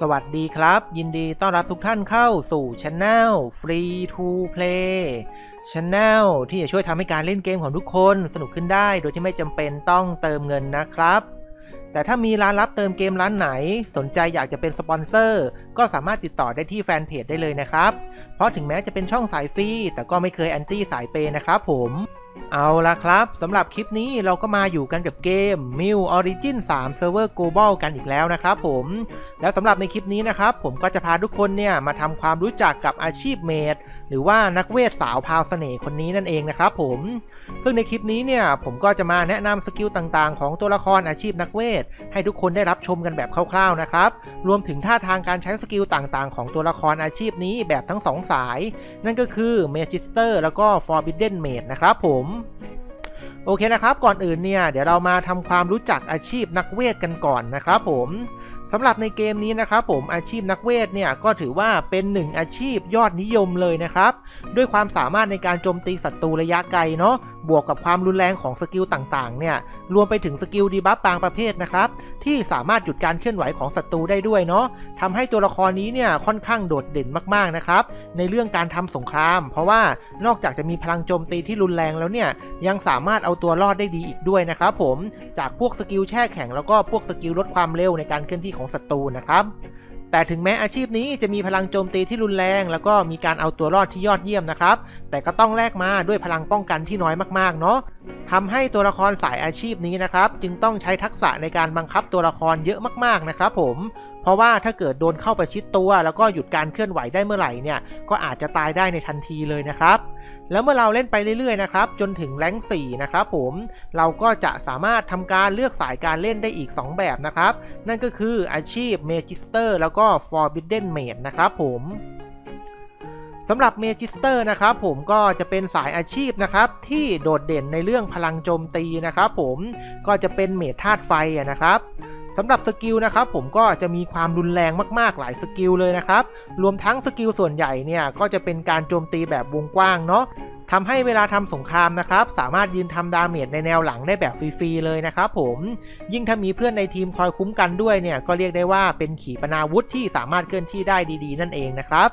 สวัสดีครับ ยินดีต้อนรับทุกท่านเข้าสู่ช anel Free to Play Channel ที่จะช่วยทำให้การเล่นเกมของทุกคนสนุกขึ้นได้โดยที่ไม่จำเป็นต้องเติมเงินนะครับ แต่ถ้ามีร้านรับเติมเกมร้านไหน สนใจอยากจะเป็นสปอนเซอร์ ก็สามารถติดต่อได้ที่แฟนเพจได้เลยนะครับ เพราะถึงแม้จะเป็นช่องสายฟรีแต่ก็ไม่เคยแอนตี้สายเปย์นะครับผม เอาละครับสำหรับคลิปนี้เราก็มาอยู่กันกับเกม m i l Origin 3 Server Global กันอีกแล้วนะครับผม แล้วสำหรับในคลิปนี้นะครับ ผมก็จะพาทุกคนเนี่ยมาทำความรู้จักกับอาชีพเมดหรือว่านักเวทสาวพาวเสน่ห์คนนี้นั่นเองนะครับผม ซึ่งในคลิปนี้เนี่ยผมก็จะมาแนะนำสกิลต่างๆ ของตัวละครอาชีพนักเวท ให้ทุกคนได้รับชมกันแบบคร่าวๆนะครับ รวมถึงท่าทางการใช้สกิลต่างๆ ของตัวละครอาชีพนี้แบบทั้งสองสาย นั่นก็คือเมจิสเตอร์แล้วก็ฟอร์บิดเดนเมดนะครับผม โอเคนะครับ ก่อนอื่นเนี่ยเดี๋ยวเรามาทำความรู้จักอาชีพนักเวทกันก่อนนะครับผมสำหรับในเกมนี้นะครับผมอาชีพนักเวทเนี่ยก็ถือว่าเป็นหนึ่งอาชีพยอดนิยมเลยนะครับ ด้วยความสามารถในการโจมตีศัตรูระยะไกลเนาะ บวกกับความรุนแรงของสกิลต่างๆ เนี่ย รวมไปถึงสกิลดีบัฟบางประเภทนะครับ ที่สามารถหยุดการเคลื่อนไหวของศัตรูได้ด้วยเนาะทำให้ตัวละครนี้เนี่ยค่อนข้างโดดเด่นมากๆนะครับ ในเรื่องการทำสงคราม เพราะว่านอกจากจะมีพลังโจมตีที่รุนแรงแล้วเนี่ย ยังสามารถเอาตัวรอดได้ดีอีกด้วยนะครับผม จากพวกสกิลแช่แข็งแล้วก็พวกสกิลลดความเร็วในการเคลื่อนที่ของศัตรูนะครับ แต่ถึงแม้อาชีพนี้จะมีพลังโจมตีที่รุนแรง แล้วก็มีการเอาตัวรอดที่ยอดเยี่ยมนะครับ แต่ก็ต้องแลกมาด้วยพลังป้องกันที่น้อยมากๆเนาะทำให้ตัวละครสายอาชีพนี้นะครับ จึงต้องใช้ทักษะในการบังคับตัวละครเยอะมากๆนะครับผม เพราะว่าถ้าเกิดโดนเข้าประชิดตัว แล้วก็หยุดการเคลื่อนไหวได้เมื่อไหร่เนี่ยก็อาจจะตายได้ในทันทีเลยนะครับ แล้วเมื่อเราเล่นไปเรื่อยๆนะครับจนถึงแรง4นะครับผมเราก็จะสามารถทำการเลือกสายการเล่นได้อีก 2 แบบนะครับ นั่นก็คืออาชีพ Magister แล้วก็ Forbidden Mage นะครับผมสำหรับเมจิสเตอร์นะครับผมก็จะเป็นสายอาชีพนะครับที่โดดเด่นในเรื่องพลังโจมตีนะครับผมก็จะเป็นเมทธาตุไฟนะครับ สำหรับสกิลนะครับผมก็จะมีความรุนแรงมากๆหลายสกิลเลยนะครับ รวมทั้งสกิลส่วนใหญ่เนี่ยก็จะเป็นการโจมตีแบบวงกว้างเนาะทำให้เวลาทำสงครามนะครับ สามารถยืนทำดาเมจในแนวหลังได้แบบฟรีๆเลยนะครับผมยิ่งถ้ามีเพื่อนในทีมคอยคุ้มกันด้วยเนี่ยก็เรียกได้ว่าเป็นขีปนาวุธที่สามารถเคลื่อนที่ได้ดีๆ นั่นเองนะครับ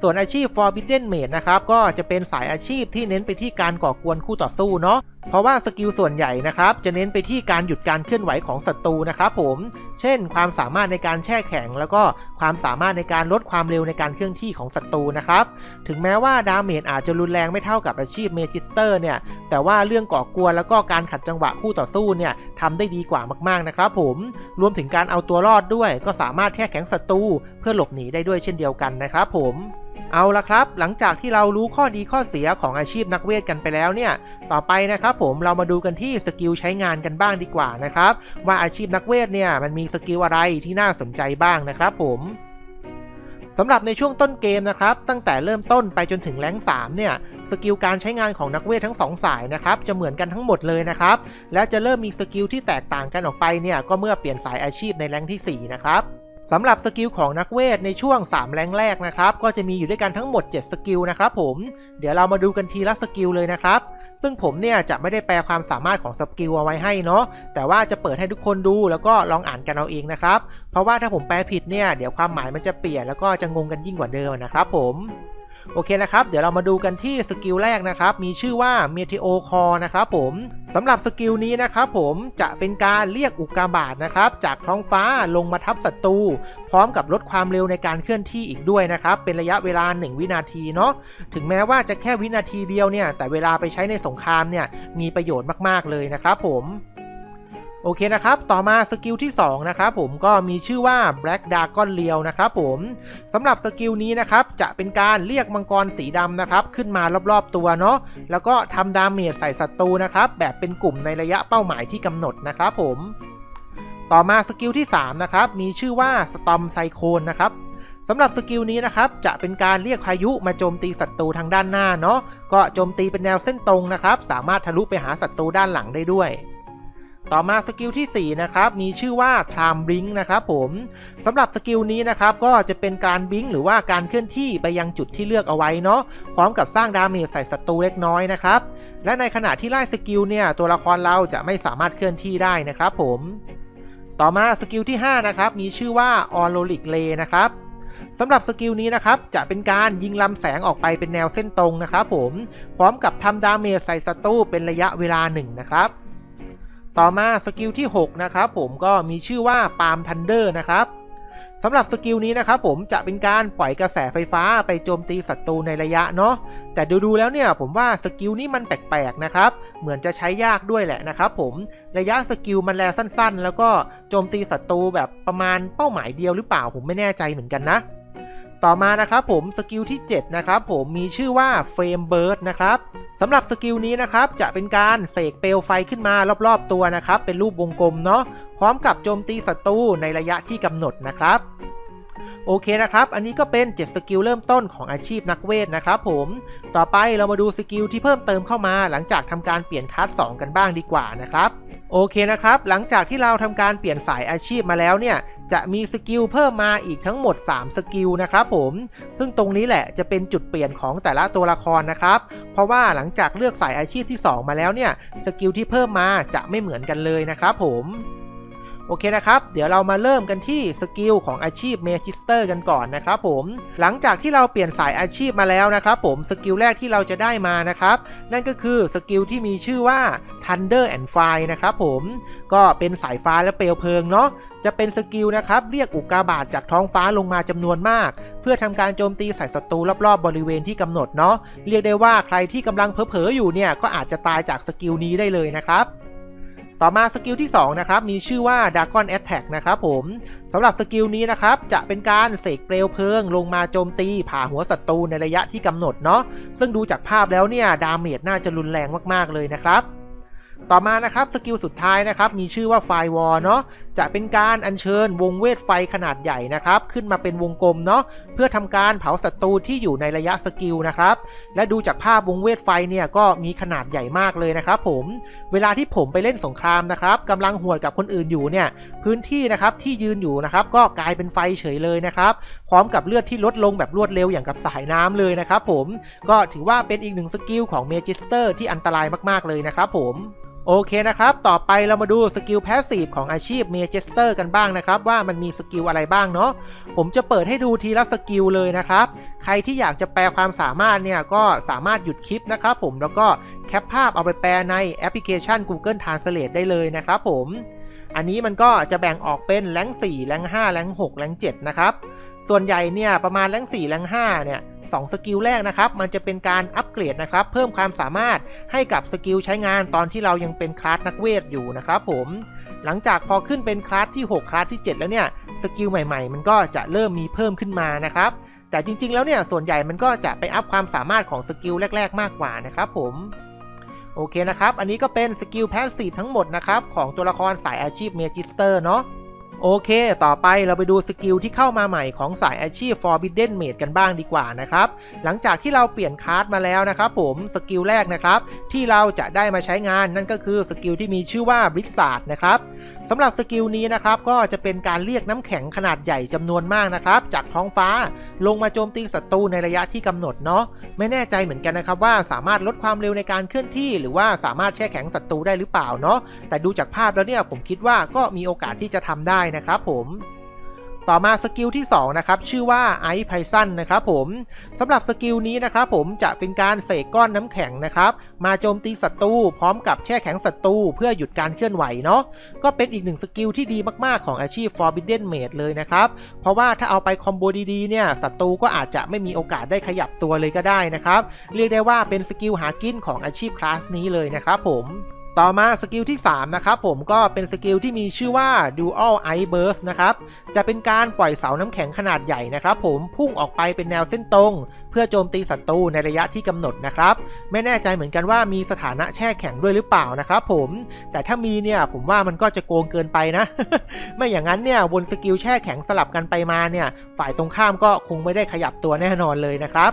ส่วนอาชีพ Forbidden Mage นะครับก็จะเป็นสายอาชีพที่เน้นไปที่การก่อกวนคู่ต่อสู้เนาะ เพราะว่าสกิลส่วนใหญ่นะครับ จะเน้นไปที่การหยุดการเคลื่อนไหวของศัตรูนะครับผม เช่น ความสามารถในการแช่แข็ง แล้วก็ความสามารถในการลดความเร็วในการเคลื่อนที่ของศัตรูนะครับ ถึงแม้ว่าดาเมจอาจจะรุนแรงไม่เท่ากับอาชีพเมจิสเตอร์เนี่ย แต่ว่าเรื่องก่อกวนแล้วก็การขัดจังหวะคู่ต่อสู้เนี่ยทำได้ดีกว่ามากๆนะครับผม รวมถึงการเอาตัวรอดด้วย ก็สามารถแช่แข็งศัตรูเพื่อหลบหนีได้ด้วยเช่นเดียวกันนะครับผม เอาละครับ หลังจากที่เรารู้ข้อดีข้อเสียของอาชีพนักเวทกันไปแล้วเนี่ย ต่อไปนะครับผมเรามาดูกันที่สกิลใช้งานกันบ้างดีกว่านะครับ ว่าอาชีพนักเวทเนี่ยมันมีสกิลอะไรที่น่าสนใจบ้างนะครับผมสำหรับในช่วงต้นเกมนะครับ ตั้งแต่เริ่มต้นไปจนถึงแรง3เนี่ยสกิลการใช้งานของนักเวททั้ง 2 สายนะครับจะเหมือนกันทั้งหมดเลยนะครับ และจะเริ่มมีสกิลที่แตกต่างกันออกไปเนี่ยก็เมื่อเปลี่ยนสายอาชีพในแรงที่4นะครับ สำหรับสกิลของนักเวทในช่วง 3 แรงแรกนะครับ ก็จะมีอยู่ด้วยกันทั้งหมด 7 สกิลนะครับผมเดี๋ยวเรามาดูกันทีละสกิลเลยนะครับ ซึ่งผมเนี่ยจะไม่ได้แปลความสามารถของสกิลเอาไว้ให้เนาะแต่ว่าจะเปิดให้ทุกคนดูแล้วก็ลองอ่านกันเอาเองนะครับ เพราะว่าถ้าผมแปลผิดเนี่ยเดี๋ยวความหมายมันจะเปลี่ยนแล้วก็จะงงกันยิ่งกว่าเดิมนะครับผม โอเคนะครับ เดี๋ยวเรามาดูกันที่สกิลแรกนะครับ มีชื่อว่า Meteo Core นะครับผมสำหรับสกิลนี้นะครับผมจะเป็นการเรียกอุกกาบาตนะครับ จากท้องฟ้าลงมาทับศัตรูพร้อมกับลดความเร็วในการเคลื่อนที่อีกด้วยนะครับ เป็นระยะเวลา 1 วินาทีเนาะถึงแม้ว่าจะแค่วินาทีเดียวเนี่ย แต่เวลาไปใช้ในสงครามเนี่ยมีประโยชน์มากๆเลยนะครับผม โอเคนะครับ ต่อมาสกิลที่ 2 นะครับผมก็มีชื่อว่า Black Dragon เลียวนะครับผมสำหรับสกิลนี้นะครับ จะเป็นการเรียกมังกรสีดำนะครับ ขึ้นมารอบๆตัวเนาะแล้วก็ทำดาเมจใส่ศัตรูนะครับ แบบเป็นกลุ่มในระยะเป้าหมายที่กำหนดนะครับผมต่อมาสกิลที่ 3 นะครับ มีชื่อว่า Storm Cyclone นะครับสำหรับสกิลนี้นะครับ จะเป็นการเรียกพายุมาโจมตีศัตรูทางด้านหน้าเนาะก็โจมตีเป็นแนวเส้นตรงนะครับ สามารถทะลุไปหาศัตรูด้านหลังได้ด้วย ต่อมาสกิลที่ 4 นะครับ มีชื่อว่า Time Blink นะครับผมสำหรับสกิลนี้นะครับ ก็จะเป็นการบิงหรือว่าการเคลื่อนที่ไปยังจุดที่เลือกเอาไว้เนาะพร้อมกับสร้างดาเมจใส่ศัตรูเล็กน้อยนะครับ และในขณะที่ไล่สกิลเนี่ยตัวละครเราจะไม่สามารถเคลื่อนที่ได้นะครับผมต่อมาสกิลที่ 5 นะครับ มีชื่อว่าออโรลิกเลนะครับสำหรับสกิลนี้นะครับ จะเป็นการยิงลำแสงออกไปเป็นแนวเส้นตรงนะครับผม พร้อมกับทำดาเมจใส่ศัตรูเป็นระยะเวลาหนึ่งนะครับ ต่อมาสกิลที่ 6 นะครับผมก็มีชื่อว่าปาล์มทันเดอร์นะครับสำหรับสกิลนี้นะครับผมจะเป็นการปล่อยกระแสไฟฟ้าไปโจมตีศัตรูในระยะเนาะแต่ดูๆแล้วเนี่ยผมว่าสกิลนี้มันแปลกๆนะครับ เหมือนจะใช้ยากด้วยแหละนะครับผมระยะสกิลมันแลสั้นๆ แล้วก็โจมตีศัตรูแบบประมาณเป้าหมายเดียวหรือเปล่าผมไม่แน่ใจเหมือนกันนะ ต่อมานะครับผมสกิลที่ 7 นะครับผมมีชื่อว่าเฟรมเบิร์ดนะครับสำหรับสกิลนี้นะครับจะเป็นการเสกเปลวไฟขึ้นมารอบๆตัวนะครับเป็นรูปวงกลมเนาะพร้อมกับโจมตีศัตรูในระยะที่กำหนดนะครับโอเคนะครับ อันนี้ก็เป็น 7 สกิลเริ่มต้นของอาชีพนักเวทนะครับผม ต่อไปเรามาดูสกิลที่เพิ่มเติมเข้ามา หลังจากทำการเปลี่ยนคัส2กันบ้างดีกว่านะครับ โอเคนะครับ หลังจากที่เราทำการเปลี่ยนสายอาชีพมาแล้วเนี่ย จะมีสกิลเพิ่มมาอีกทั้งหมด 3 สกิลนะครับผม ซึ่งตรงนี้แหละจะเป็นจุดเปลี่ยนของแต่ละตัวละครนะครับ เพราะว่าหลังจากเลือกสายอาชีพที่ 2 มาแล้วเนี่ย สกิลที่เพิ่มมาจะไม่เหมือนกันเลยนะครับผม โอเคนะครับ เดี๋ยวเรามาเริ่มกันที่สกิลของอาชีพเมจิสเตอร์กันก่อนนะครับผม หลังจากที่เราเปลี่ยนสายอาชีพมาแล้วนะครับผม สกิลแรกที่เราจะได้มานะครับ นั่นก็คือสกิลที่มีชื่อว่า Thunder and Fire นะครับผม ก็เป็นสายฟ้าและเปลวเพลิงเนาะ จะเป็นสกิลนะครับ เรียกอุกาบาตจากท้องฟ้าลงมาจำนวนมาก เพื่อทำการโจมตีใส่ศัตรูรอบๆ บริเวณที่กำหนดเนาะ เรียกได้ว่าใครที่กำลังเผลอๆอยู่เนี่ย ก็อาจจะตายจากสกิลนี้ได้เลยนะครับ ต่อมาสกิลที่2นะครับมีชื่อว่า Dragon Attack นะครับผมสำหรับสกิลนี้นะครับจะเป็นการเสกเปลวเพลิงลงมาโจมตีผ่าหัวศัตรูในระยะที่กำหนดเนาะซึ่งดูจากภาพแล้วเนี่ยดาเมจน่าจะรุนแรงมากๆเลยนะครับต่อมานะครับสกิลสุดท้ายนะครับมีชื่อว่าไฟวอลเนาะ จะเป็นการอัญเชิญวงเวทไฟขนาดใหญ่นะครับ ขึ้นมาเป็นวงกลมเนาะเพื่อทำการเผาศัตรูที่อยู่ในระยะสกิลนะครับ และดูจากภาพวงเวทไฟเนี่ยก็มีขนาดใหญ่มากเลยนะครับผมเวลาที่ผมไปเล่นสงครามนะครับกำลังหวดกับคนอื่นอยู่เนี่ยพื้นที่นะครับที่ยืนอยู่นะครับก็กลายเป็นไฟเฉยเลยนะครับ พร้อมกับเลือดที่ลดลงแบบรวดเร็วอย่างกับสายน้ำเลยนะครับผมก็ถือว่าเป็นอีกหนึ่งสกิลของเมจิสเตอร์ที่อันตรายมากๆเลยนะครับผม โอเคนะครับ ต่อไปเรามาดูสกิลแพสซีฟของอาชีพเมเจสเตอร์กันบ้างนะครับ ว่ามันมีสกิลอะไรบ้างเนาะผมจะเปิดให้ดูทีละสกิลเลยนะครับ ใครที่อยากจะแปลความสามารถเนี่ยก็สามารถหยุดคลิปนะครับผมแล้วก็แคปภาพเอาไปแปลในแอปพลิเคชัน Google Translate ได้เลยนะครับผมอันนี้มันก็จะแบ่งออกเป็นแรง4แรง5แรง6แรง7นะครับส่วนใหญ่เนี่ยประมาณแรง4แรง5เนี่ย สองสกิลแรกนะครับ มันจะเป็นการอัปเกรดนะครับ เพิ่มความสามารถให้กับสกิลใช้งานตอนที่เรายังเป็นคลาสนักเวทอยู่นะครับผมหลังจากพอขึ้นเป็นคลาสที่ 6 คลาสที่ 7 แล้วเนี่ยสกิลใหม่ๆ มันก็จะเริ่มมีเพิ่มขึ้นมานะครับ แต่จริงๆแล้วเนี่ยส่วนใหญ่มันก็จะไปอัพความสามารถของสกิลแรก ๆ มากกว่านะครับผมโอเคนะครับ อันนี้ก็เป็นสกิลแพสซีฟทั้งหมดนะครับ ของตัวละครสายอาชีพเมจิสเตอร์เนาะ โอเค ต่อไปเราไปดูสกิลที่เข้ามาใหม่ของสายอาชีพ Forbidden Mage กันบ้างดีกว่านะครับ หลังจากที่เราเปลี่ยนคาร์ดมาแล้วนะครับผมสกิลแรกนะครับ ที่เราจะได้มาใช้งานนั่นก็คือสกิลที่มีชื่อว่า b l i z z a r d นะครับ สำหรับสกิลนี้นะครับก็จะเป็นการเรียกน้ำแข็งขนาดใหญ่จำนวนมากนะครับ จากท้องฟ้าลงมาโจมตีศัตรูในระยะที่กำหนดเนาะไม่แน่ใจเหมือนกันนะครับว่าสามารถลดความเร็วในการเคลื่อนที่ หรือว่าสามารถแช่แข็งศัตรูได้หรือเปล่าเนาะแต่ดูจากภาพแล้วเนี่ยผมคิดว่าก็มีโอกาสที่จะทำได้นะครับผม ต่อมาสกิลที่2นะครับชื่อว่าไอซ์ไพซันนะครับผมสำหรับสกิลนี้นะครับผมจะเป็นการเสกก้อนน้ำแข็งนะครับมาโจมตีศัตรูพร้อมกับแช่แข็งศัตรูเพื่อหยุดการเคลื่อนไหวเนาะก็เป็นอีกหนึ่งสกิลที่ดีมากๆของอาชีพ Forbidden Mage เลยนะครับเพราะว่าถ้าเอาไปคอมโบดีๆเนี่ยศัตรูก็อาจจะไม่มีโอกาสได้ขยับตัวเลยก็ได้นะครับเรียกได้ว่าเป็นสกิลหากินของอาชีพคลาสนี้เลยนะครับผม ต่อมาสกิลที่ 3 นะครับผมก็เป็นสกิลที่มีชื่อว่า Dual Ice Burst นะครับ จะเป็นการปล่อยเสาน้ำแข็งขนาดใหญ่นะครับผมพุ่งออกไปเป็นแนวเส้นตรง เพื่อโจมตีศัตรูในระยะที่กำหนดนะครับ ไม่แน่ใจเหมือนกันว่ามีสถานะแช่แข็งด้วยหรือเปล่านะครับผมแต่ถ้ามีเนี่ยผมว่ามันก็จะโกงเกินไปนะ ไม่อย่างนั้นเนี่ยบนสกิลแช่แข็งสลับกันไปมาเนี่ยฝ่ายตรงข้ามก็คงไม่ได้ขยับตัวแน่นอนเลยนะครับ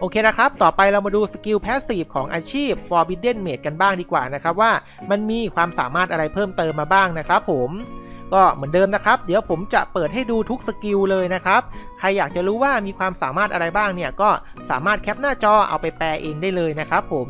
โอเคนะครับ ต่อไปเรามาดูสกิลแพสซีฟของอาชีพ Forbidden Mage กันบ้างดีกว่านะครับว่ามันมีความสามารถอะไรเพิ่มเติมมาบ้างนะครับผมก็เหมือนเดิมนะครับ เดี๋ยวผมจะเปิดให้ดูทุกสกิลเลยนะครับ ใครอยากจะรู้ว่ามีความสามารถอะไรบ้างเนี่ยก็สามารถแคปหน้าจอเอาไปแปลเองได้เลยนะครับผม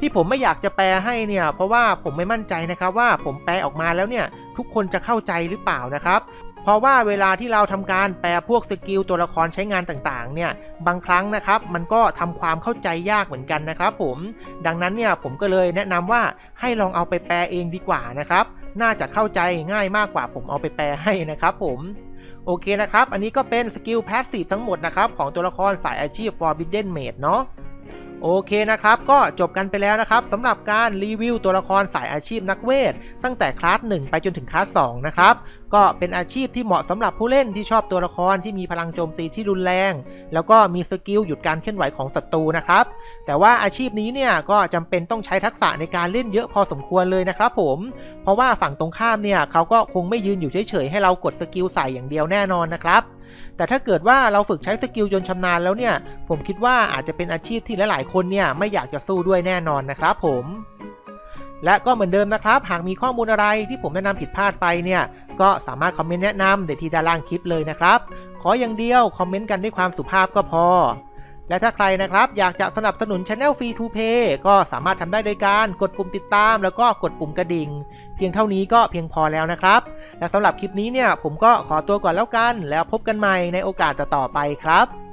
ที่ผมไม่อยากจะแปลให้เนี่ย เพราะว่าผมไม่มั่นใจนะครับว่าผมแปลออกมาแล้วเนี่ย ทุกคนจะเข้าใจหรือเปล่านะครับ เพราะว่าเวลาที่เราทำการแปลพวกสกิลตัวละครใช้งานต่างๆ เนี่ย บางครั้งนะครับ มันก็ทำความเข้าใจยากเหมือนกันนะครับผม ดังนั้นเนี่ยผมก็เลยแนะนำว่าให้ลองเอาไปแปลเองดีกว่านะครับ น่าจะเข้าใจง่ายมากกว่าผมเอาไปแปลให้นะครับผมโอเคนะครับ อันนี้ก็เป็นสกิลแพสซีฟทั้งหมดนะครับ ของตัวละครสายอาชีพ Forbidden Mage เนาะ โอเคนะครับ ก็จบกันไปแล้วนะครับสำหรับการรีวิวตัวละครสายอาชีพนักเวท ตั้งแต่คลาส1ไปจนถึงคลาส2นะครับ ก็เป็นอาชีพที่เหมาะสำหรับผู้เล่นที่ชอบตัวละครที่มีพลังโจมตีที่รุนแรง แล้วก็มีสกิลหยุดการเคลื่อนไหวของศัตรูนะครับ แต่ว่าอาชีพนี้เนี่ยก็จำเป็นต้องใช้ทักษะในการเล่นเยอะพอสมควรเลยนะครับผม เพราะว่าฝั่งตรงข้ามเนี่ยเขาก็คงไม่ยืนอยู่เฉยๆให้เรากดสกิลใส่อย่างเดียวแน่นอนนะครับ แต่ถ้าเกิดว่าเราฝึกใช้สกิลจนชำนาญแล้วเนี่ย ผมคิดว่าอาจจะเป็นอาชีพที่หลายๆคนเนี่ยไม่อยากจะสู้ด้วยแน่นอนนะครับผมและก็เหมือนเดิมนะครับ หากมีข้อมูลอะไรที่ผมแนะนำผิดพลาดไปเนี่ย ก็สามารถคอมเมนต์แนะนำเดี๋ยวที่ด้านล่างคลิปเลยนะครับ ขออย่างเดียวคอมเมนต์กันด้วยความสุภาพก็พอ และถ้าใครนะครับอยากจะสนับสนุน Channel Free to Play ก็สามารถทำได้โดยการกดปุ่มติดตาม แล้วก็กดปุ่มกระดิ่ง เพียงเท่านี้ก็เพียงพอแล้วนะครับ และสำหรับคลิปนี้เนี่ยผมก็ขอตัวก่อนแล้วกัน แล้วพบกันใหม่ในโอกาสต่อๆไปครับ